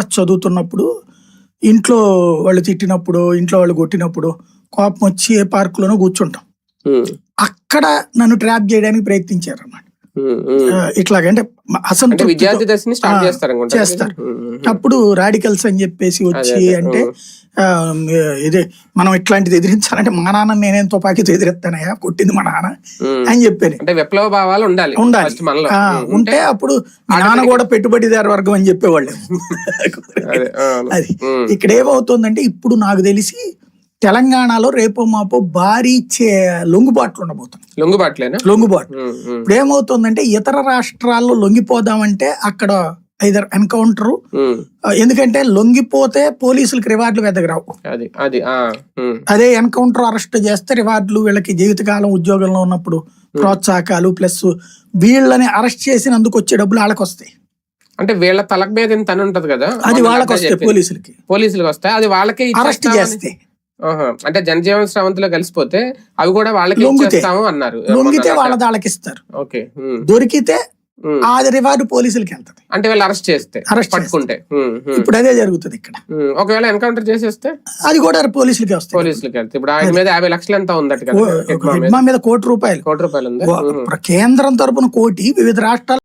చదువుతున్నప్పుడు ఇంట్లో వాళ్ళు తిట్టినప్పుడు ఇంట్లో వాళ్ళు కొట్టినప్పుడు కోపం వచ్చి ఏ పార్కులోనో కూర్చుంటాం అక్కడ నన్ను ట్రాప్ చేయడానికి ప్రయత్నించారు అన్నమాట. ఇట్లాగంటే అంటే అసంతృప్తితో విద్యార్థి దశని స్టార్ట్ ఆ, చేస్తారు. చేస్తారు. అప్పుడు రాడికల్స్ అని చెప్పేసి వచ్చి అంటే ఇదే మనం ఇట్లాంటిది ఎదిరించాలంటే మా నాన్న నేనేం తుపాకీతో ఎదిరిస్తానయ్యా కొట్టింది మా నాన్న. అని చెప్పాను అంటే విప్లవ భావాలు ఉండాలి ఉండాలి. ఉంటే అప్పుడు మీ నాన్న కూడా పెట్టుబడిదారు వర్గం అని చెప్పేవాళ్ళు అదే, ఇక్కడ ఏమవుతుందంటే ఇప్పుడు నాకు తెలిసి తెలంగాణలో రేపో మాపో భారీ లొంగుబాట్లు ఉండబోతుంది లొంగుబాట్లేనా? లొంగుబాటు ఉమ్, ఉమ్, ఇప్పుడు ఏమవుతుందంటే ఇతర రాష్ట్రాల్లో లొంగిపోదామంటే అక్కడ ఐదర్ ఎన్కౌంటర్. ఎందుకంటే లొంగిపోతే పోలీసులకు రివార్డులు వెదగరావు అది ఎన్కౌంటర్ అరెస్ట్ చేస్తే రివార్డులు వీళ్ళకి జీవితకాలం ఉద్యోగంలో ఉన్నప్పుడు ప్రోత్సాహకాలు ప్లస్ వీళ్ళని అరెస్ట్ చేసినందుకు వచ్చే డబ్బులు వాళ్ళకి వస్తాయి అంటే వీళ్ళ తలకు మీద ఇంత ఉంటది కదా? అది వాళ్ళకి వస్తాయి. పోలీసులకి పోలీసులకు. వస్తాయి అది వాళ్ళకే అరెస్ట్ ఇచ్చేస్తామని- చేస్తే. ఆహా. అంటే జనజీవన శ్రవంతిలో కలిసిపోతే అవి కూడా వాళ్ళకి. ఇచ్చేస్తాము అన్నారు. లొంగితే వాళ్ళ దాళ్ళకి ఇస్తారు ఓకే దొరికితే. ఆ రివార్డు పోలీసులకి వెళ్తది. అంటే వీళ్ళు అరెస్ట్ చేస్తే అరెస్ట్ పట్టుకుంటే. ఇప్పుడు అదే జరుగుతుంది ఇక్కడ. ఒకవేళ ఎన్కౌంటర్ చేసేస్తే? అది కూడా పోలీసులకి వస్తాయి. పోలీసులకి వెళ్తే ఇప్పుడు ఆయన మీద యాభై లక్షలు ఎంత ఉందట మీద. కోటి రూపాయలు. కోటి రూపాయలు ఉంది. కేంద్రం తరపున కోటి వివిధ రాష్ట్రాల